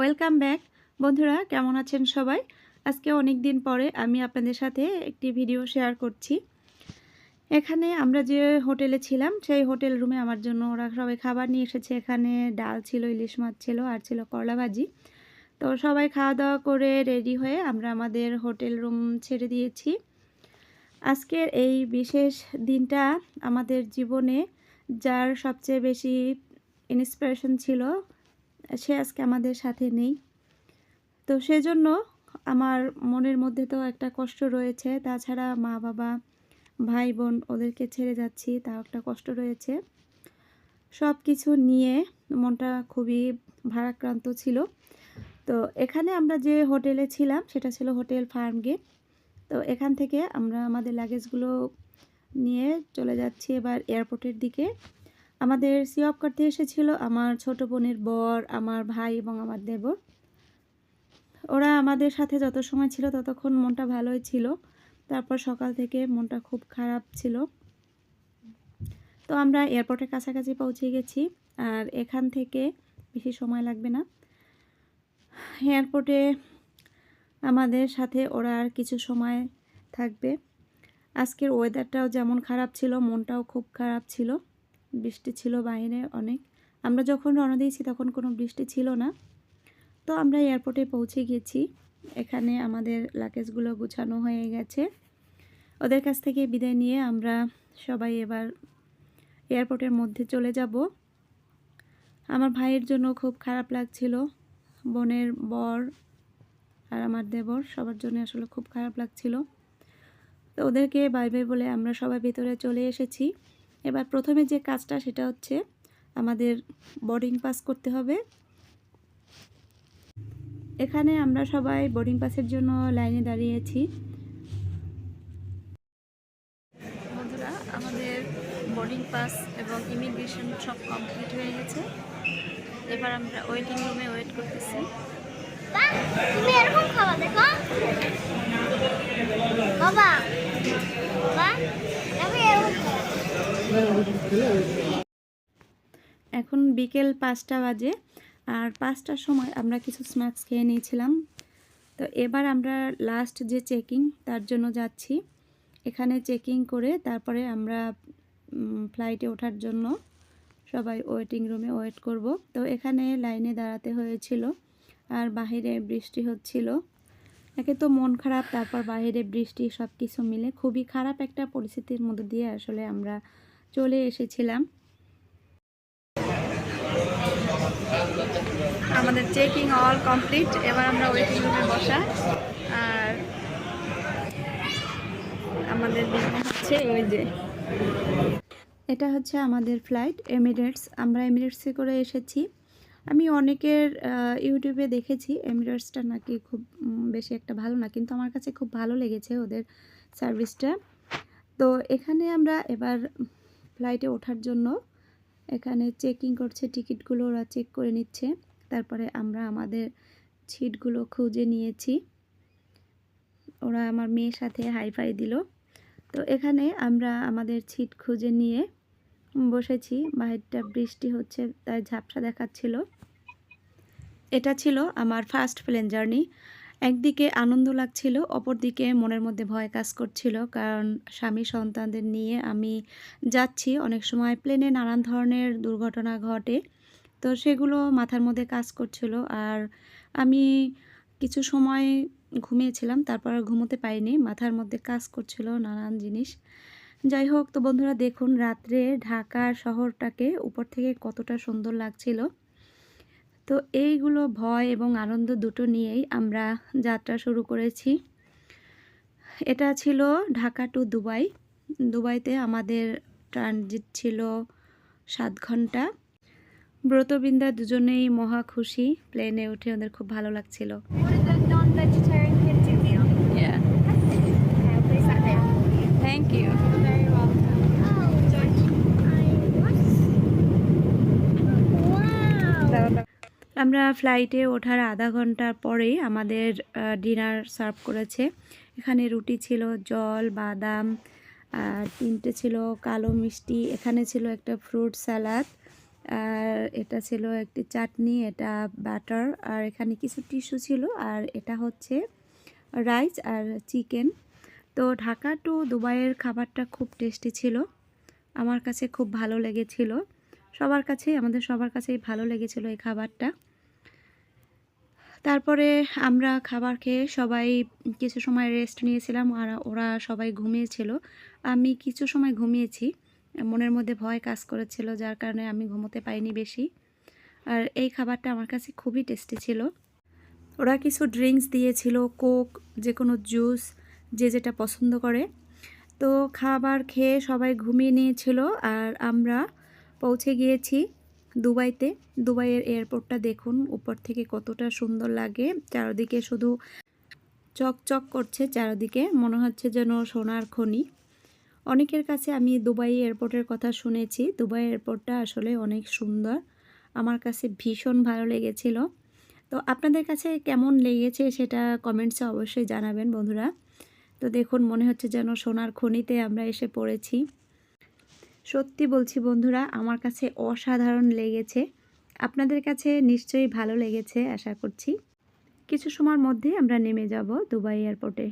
Welcome back. বন্ধুরা, কেমন আছেন সবাই? আজকে অনেক দিন পরে আমি আপনাদের সাথে একটি ভিডিও শেয়ার করছি। এখানে আমরা যে হোটেলে ছিলাম, সেই হোটেল রুমে আমার জন্য ওরা সবাই খাবার নিয়ে এসেছে। এখানে ডাল ছিল, ইলিশ মাছ ছিল, আর ছিল করলা ভাজি। তো সবাই খাওয়া দাওয়া করে রেডি হয়ে আমরা আমাদের হোটেল রুম ছেড়ে দিয়েছি। আজকের এই বিশেষ দিনটা আমাদের জীবনে যার সবচেয়ে বেশি ইন্সপিরেশন ছিল সে আজকে আমাদের সাথে নেই। তো সেজন্য আমার মনের মধ্যে তো একটা কষ্ট রয়েছে। তাছাড়া মা বাবা, ভাই বোন ওদেরকে ছেড়ে যাচ্ছি, তাও একটা কষ্ট রয়েছে। সব কিছু নিয়ে মনটা খুবই ভারাক্রান্ত ছিল। তো এখানে আমরা যে হোটেলে ছিলাম, সেটা ছিল হোটেল ফার্ম গেট। তো এখান থেকে আমরা আমাদের লাগেজগুলো নিয়ে চলে যাচ্ছি এবার এয়ারপোর্টের দিকে। আমাদের সি অফ করতে এসেছিল আমার ছোট বোনের বর, আমার ভাই এবং আমার দেবর। ওরা আমাদের সাথে যত সময় ছিল ততক্ষণ মনটা ভালোই ছিল। তারপর সকাল থেকে মনটা খুব খারাপ ছিল। তো আমরা এয়ারপোর্টের কাছাকাছি পৌঁছে গেছি আর এখান থেকে বেশি সময় লাগবে না। এয়ারপোর্টে আমাদের সাথে ওরা আর কিছু সময় থাকবে। আজকের ওয়েদারটাও যেমন খারাপ ছিল, মনটাও খুব খারাপ ছিল। বৃষ্টি ছিল বাইরে অনেক। আমরা যখন রওনা দিয়েছি তখন কোনো বৃষ্টি ছিল না। তো আমরা এয়ারপোর্টে পৌঁছে গেছি। এখানে আমাদের লাগেজগুলো গুছানো হয়ে গেছে। ওদের কাছ থেকে বিদায় নিয়ে আমরা সবাই এবার এয়ারপোর্টের মধ্যে চলে যাব। আমার ভাইয়ের জন্য খুব খারাপ লাগছিল। বোনের বর আর আমার দেবর সবার জন্য আসলে খুব খারাপ লাগছিল। তো ওদেরকে বাই বাই বলে আমরা সবাই ভেতরে চলে এসেছি। এবার প্রথমে যে কাজটা সেটা হচ্ছে আমাদের বোর্ডিং পাস করতে হবে। এখানে আমরা সবাই বোর্ডিং পাসের জন্য লাইনে দাঁড়িয়েছি। আমাদের বোর্ডিং পাস এবং ইমিগ্রেশন সব কমপ্লিট হয়ে গেছে। এবার আমরা ওয়েটিং রুমে ওয়েট করতেছি। এখন বিকেল পাঁচটা বাজে, আর পাঁচটার সময় আমরা কিছু স্ন্যাক্স খেয়ে নিয়েছিলাম। তো এবার আমরা লাস্ট যে চেকিং তার জন্য যাচ্ছি। এখানে চেকিং করে তারপরে আমরা ফ্লাইটে ওঠার জন্য সবাই ওয়েটিং রুমে ওয়েট করব। তো এখানে লাইনে দাঁড়াতে হয়েছিল। আর বাহিরে বৃষ্টি হচ্ছিল। একে তো মন খারাপ, তারপর বাইরে বৃষ্টি সব কিছু মিলে খুবই খারাপ একটা পরিস্থিতির মধ্যে দিয়ে আসলে আমরা চলে এসেছিলাম। আমাদের চেকিং অল কমপ্লিট, এবার আমরা ওয়েটিং রুমে বসা। আর আমাদের হচ্ছে ওই যে। এটা হচ্ছে আমাদের ফ্লাইট এমিরেটস আমরা এমিরেটসে করে এসেছি। আমি অনেকের ইউটিউবে দেখেছি এমিরেটসটা নাকি খুব বেশি একটা ভালো না, কিন্তু আমার কাছে খুব ভালো লেগেছে ওদের সার্ভিসটা তো এখানে আমরা এবার ফ্লাইটে ওঠার জন্য এখানে চেকিং করছে টিকিটগুলো ওরা চেক করে নিচ্ছে। তারপরে আমরা আমাদের সিটগুলো খুঁজে নিয়েছি। ওরা আমার মেয়ের সাথে হাইফাই দিল। তো এখানে আমরা আমাদের সিট খুঁজে নিয়ে বসেছি। বাহিরটা বৃষ্টি হচ্ছে, তাই ঝাপসা দেখাচ্ছিল। এটা ছিল আমার ফার্স্ট প্লেন জার্নি একদিকে আনন্দ লাগছিল, অপরদিকে মনের মধ্যে ভয় কাজ করছিল, কারণ স্বামী সন্তানদের নিয়ে আমি যাচ্ছি অনেক সময় প্লেনে নানান ধরনের দুর্ঘটনা ঘটে। তো সেগুলো মাথার মধ্যে কাজ করছিল আর আমি কিছু সময় ঘুমিয়েছিলাম, তারপর ঘুমোতে পারিনি, মাথার মধ্যে কাজ করছিল নানান জিনিস। যাই হোক, তো বন্ধুরা দেখুন রাত্রে ঢাকার শহরটাকে উপর থেকে কতটা সুন্দর লাগছিল। তো এইগুলো ভয় এবং আনন্দ দুটো নিয়েই আমরা যাত্রা শুরু করেছি। এটা ছিল ঢাকা টু দুবাই। দুবাইতে আমাদের ট্রানজিট ছিল সাত ঘণ্টা। ব্রতবৃন্দা দুজনেই মহা খুশি। প্লেনে উঠে ওদের খুব ভালো লাগছিল। What did আমরা ফ্লাইটে ওঠার আধা ঘণ্টা পরেই আমাদের ডিনার সার্ভ করেছে। এখানে রুটি ছিল, জল, বাদাম, আর তিনটে ছিল কালো মিষ্টি। এখানে ছিল একটা ফ্রুট স্যালাড আর এটা ছিল একটি চাটনি, এটা বাটার আর এখানে কিছু টিস্যু ছিল, আর এটা হচ্ছে রাইস আর চিকেন তো ঢাকা টু দুবাইয়ের খাবারটা খুব টেস্টি ছিল। আমার কাছে খুব ভালো লেগেছিল। সবার কাছেই, আমাদের সবার কাছেই ভালো লেগেছিল এই খাবারটা। তারপরে আমরা খাবার খেয়ে সবাই কিছু সময় রেস্ট নিয়েছিলাম আর ওরা সবাই ঘুমিয়েছিল। আমি কিছু সময় ঘুমিয়েছি। মনের মধ্যে ভয় কাজ করেছিল, যার কারণে আমি ঘুমোতে পাইনি বেশি। আর এই খাবারটা আমার কাছে খুবই টেস্টি ছিল। ওরা কিছু ড্রিঙ্কস দিয়েছিল কোক যে কোনো জুস যে যেটা পছন্দ করে। তো খাবার খেয়ে সবাই ঘুমিয়ে নিয়েছিল আর আমরা পৌঁছে গিয়েছি দুবাইতে। দুবাইয়ের এয়ারপোর্টটা দেখুন, উপর থেকে কতটা সুন্দর লাগে। চারদিকে শুধু চকচক করছে চারদিকে, মনে হচ্ছে যেন সোনার খনি। অনেকের কাছে আমি দুবাই এয়ারপোর্টের কথা শুনেছি। দুবাই এয়ারপোর্টটা আসলে অনেক সুন্দর। আমার কাছে ভীষণ ভালো লেগেছিল। তো আপনাদের কাছে কেমন লেগেছে সেটা কমেন্টসে অবশ্যই জানাবেন বন্ধুরা। তো দেখুন, মনে হচ্ছে যেন সোনার খনিতে আমরা এসে পড়েছি। সত্যি বলছি বন্ধুরা আমার কাছে অসাধারণ লেগেছে। আপনাদের কাছে নিশ্চয়ই ভালো লেগেছে আশা করছি। কিছু সময়ের মধ্যে আমরা নেমে যাব দুবাই এয়ারপোর্টে।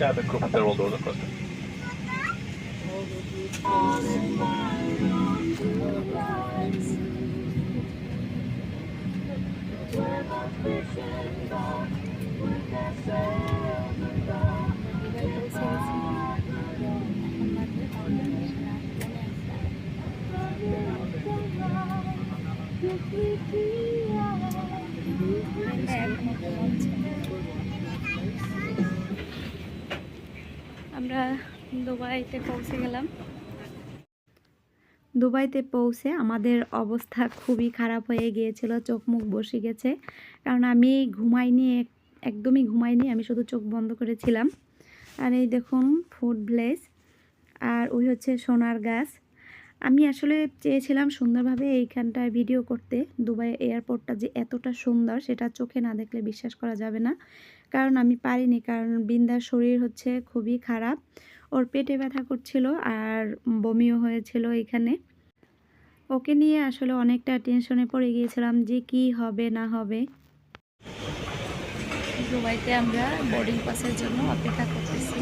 Cada copa del roller coaster. আমরা দুবাইতে পৌঁছে গেলাম। দুবাইতে পৌঁছে আমাদের অবস্থা খুবই খারাপ হয়ে গিয়েছিল, চোখ মুখ বসে গেছে। কারণ আমি ঘুমাইনি, এক- একদমই ঘুমাইনি, আমি শুধু চোখ বন্ধ করেছিলাম। আর এই দেখুন ফুড ভিলেজ আর ওই হচ্ছে সোনার গাছ। আমি আসলে চেয়েছিলাম সুন্দরভাবে এইখানটায় ভিডিও করতে, দুবাই এয়ারপোর্টটা যে এতটা সুন্দর, সেটা চোখে না দেখলে বিশ্বাস করা যাবে না। কারণ আমি পারিনি, কারণ বৃন্দার শরীর হচ্ছে খুবই খারাপ। ওর পেটে ব্যথা করছিল আর বমিও হয়েছিল এখানে। ওকে নিয়ে আসলে অনেকটা টেনশনে পড়ে গিয়েছিলাম যে কি হবে না হবে। দুবাইতে আমরা বোর্ডিং পাসের জন্য অপেক্ষা করতেছি।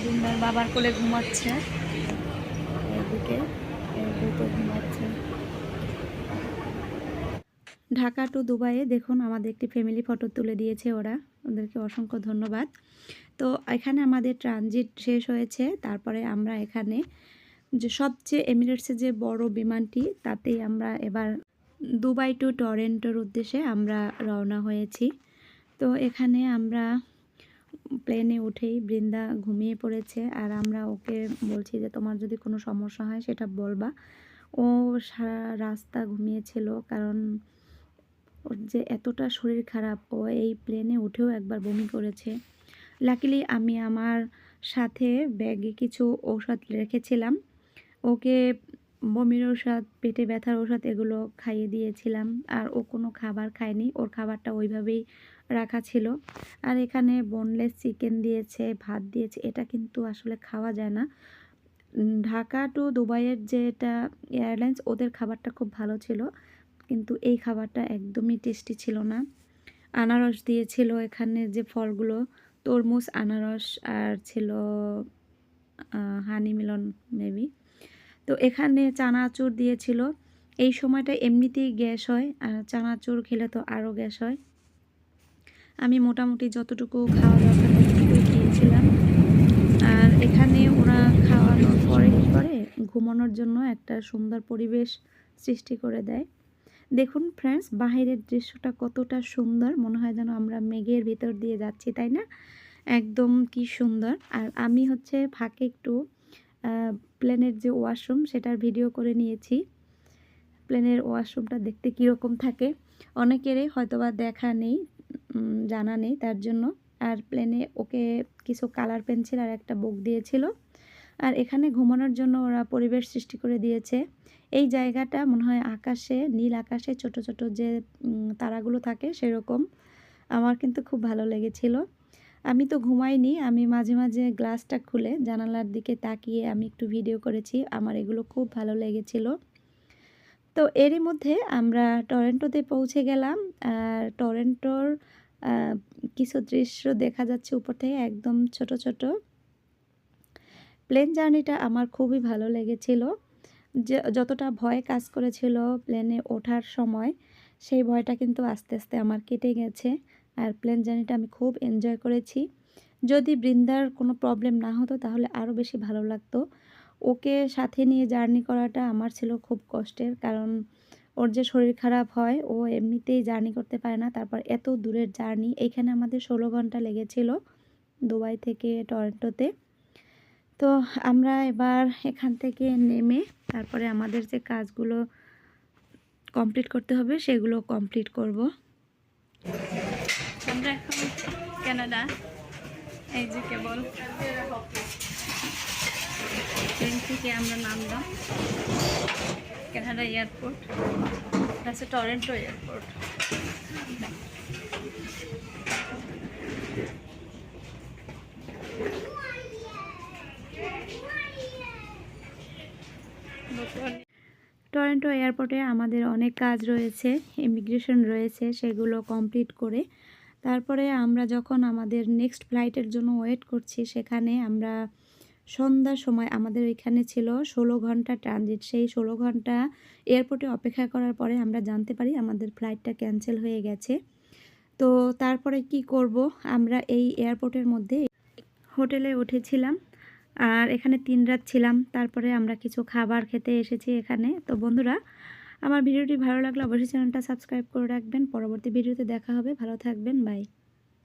বৃন্দার বাবার কোলে ঘুমাচ্ছে। এদিকে দুটো ঘুমাচ্ছে। ঢাকা টু দুবাইয়ে দেখুন আমাদের একটি ফ্যামিলি ফটো তুলে দিয়েছে ওরা। ওদেরকে অসংখ্য ধন্যবাদ। তো এখানে আমাদের ট্রানজিট শেষ হয়েছে। তারপরে আমরা এখানে যে সবচেয়ে এমিরেটসের যে বড় বিমানটি, তাতেই আমরা এবার দুবাই টু টরেন্টোর উদ্দেশ্যে আমরা রওনা হয়েছি। তো এখানে আমরা প্লেনে উঠেই বৃন্দা ঘুমিয়ে পড়েছে। আর আমরা ওকে বলছি যে, তোমার যদি কোনো সমস্যা হয়, সেটা বলবা। ও সারা রাস্তা ঘুমিয়েছিল, কারণ ওর যে এতটা শরীর খারাপ, ও এই প্লেনে উঠেও একবার বমি করেছে। লাকিলি আমি আমার সাথে ব্যাগে কিছু ঔষধ রেখেছিলাম। ওকে বমির ঔষধ, পেটে ব্যথার ঔষধ এগুলো খাইয়ে দিয়েছিলাম। আর ও কোনো খাবার খায়নি, ওর খাবারটা ওইভাবেই রাখা ছিল। আর এখানে বোনলেস চিকেন দিয়েছে, ভাত দিয়েছে, এটা কিন্তু আসলে খাওয়া যায় না। ঢাকা টু দুবাইয়ের যেটা এয়ারলাইন্স ওদের খাবারটা খুব ভালো ছিল। কিন্তু এই খাবারটা একদমই টেস্টি ছিল না। আনারস দিয়েছিল এখানে যে ফলগুলো। তরমুজ, আনারস আর ছিল হানি মিলন মেবি। তো এখানে চানাচুর দিয়েছিল। এই সময়টা এমনিতেই গ্যাস হয়, আর চানাচুর খেলে তো আরও গ্যাস হয়। আমি মোটামুটি যতটুকু খাওয়া দরকার ততটুকুই খেয়েছিলাম। আর এখানে ওরা খাওয়ানোর পরে কী করে? ঘুমানোর জন্য একটা সুন্দর পরিবেশ সৃষ্টি করে দেয়। দেখুন ফ্রেন্ডস বাহিরের দৃশ্যটা কতটা সুন্দর। মনে হয় যেন আমরা মেঘের ভিতর দিয়ে যাচ্ছি, তাই না? একদম কি সুন্দর। আর আমি হচ্ছে ফাঁকে একটু প্লেনের যে ওয়াশরুম সেটার ভিডিও করে নিয়েছি। প্লেনের ওয়াশরুমটা দেখতে কীরকম থাকে? অনেকেরই হয়তোবা দেখা নেই জানা নেই তার জন্য। আর প্লেনে ওকে কিছু কালার পেন্সিল আর একটা বুক দিয়েছিল। আর এখানে ঘুমানোর জন্য ওরা পরিবেশ সৃষ্টি করে দিয়েছে। এই জায়গাটা মনে হয় আকাশে, নীল আকাশে ছোট ছোট যে তারাগুলো থাকে সেরকম। আমার কিন্তু খুব ভালো লেগেছিল। আমি তো ঘুমাইনি, আমি মাঝে মাঝে গ্লাসটা খুলে জানালার দিকে তাকিয়ে আমি একটু ভিডিও করেছি, আমার এগুলো খুব ভালো লেগেছিল। তো এরই মধ্যে আমরা টরেন্টোতে পৌঁছে গেলাম, আর টরেন্টোর কিছু দৃশ্য দেখা যাচ্ছে উপর থেকে একদম ছোট ছোট। প্লেন জার্নিটা আমার খুবই ভালো লেগেছিল। যতটা ভয় কাজ করেছিল প্লেনে ওঠার সময়, সেই ভয়টা কিন্তু আস্তে আস্তে আমার কেটে গেছে। আর প্লেন জার্নিটা আমি খুব এনজয় করেছি। যদি বৃন্দার কোনো প্রবলেম না হতো তাহলে আরও বেশি ভালো লাগতো। ওকে সাথে নিয়ে জার্নি করাটা আমার ছিল খুব কষ্টের, কারণ ওর যে শরীর খারাপ হয়, ও এমনিতেই জার্নি করতে পারে না। তারপর এত দূরের জার্নি এইখানে আমাদের ষোলো ঘণ্টা লেগেছিল দুবাই থেকে টরন্টোতে। তো আমরা এবার এখান থেকে নেমে তারপরে আমাদের যে কাজগুলো কমপ্লিট করতে হবে, সেগুলো কমপ্লিট করব। আমরা এখন কানাডা, এই যে কেবল। ট্রেন থেকে আমরা নামলাম কানাডা এয়ারপোর্ট। হচ্ছে টরেন্টো এয়ারপোর্ট। টরেন্টো এয়ারপোর্টে আমাদের অনেক কাজ রয়েছে ইমিগ্রেশন রয়েছে, সেগুলো কমপ্লিট করে। তারপরে আমরা যখন আমাদের নেক্সট ফ্লাইটের জন্য ওয়েট করছি, সেখানে আমরা সন্ধ্যার সময়, আমাদের ওইখানে ছিল ষোলো ঘণ্টা ট্রানজিট সেই ষোলো ঘণ্টা এয়ারপোর্টে অপেক্ষা করার পরে আমরা জানতে পারি আমাদের ফ্লাইটটা ক্যান্সেল হয়ে গেছে। তো তারপরে কি করব? আমরা এই এয়ারপোর্টের মধ্যে হোটেলে উঠেছিলাম। আর এখানে তিন রাত ছিলাম, তারপরে আমরা কিছু খাবার খেতে এসেছি এখানে। তো বন্ধুরা, আমার ভিডিওটি ভালো লাগলে অবশ্যই চ্যানেলটা সাবস্ক্রাইব করে রাখবেন। পরবর্তী ভিডিওতে দেখা হবে। ভালো থাকবেন। বাই।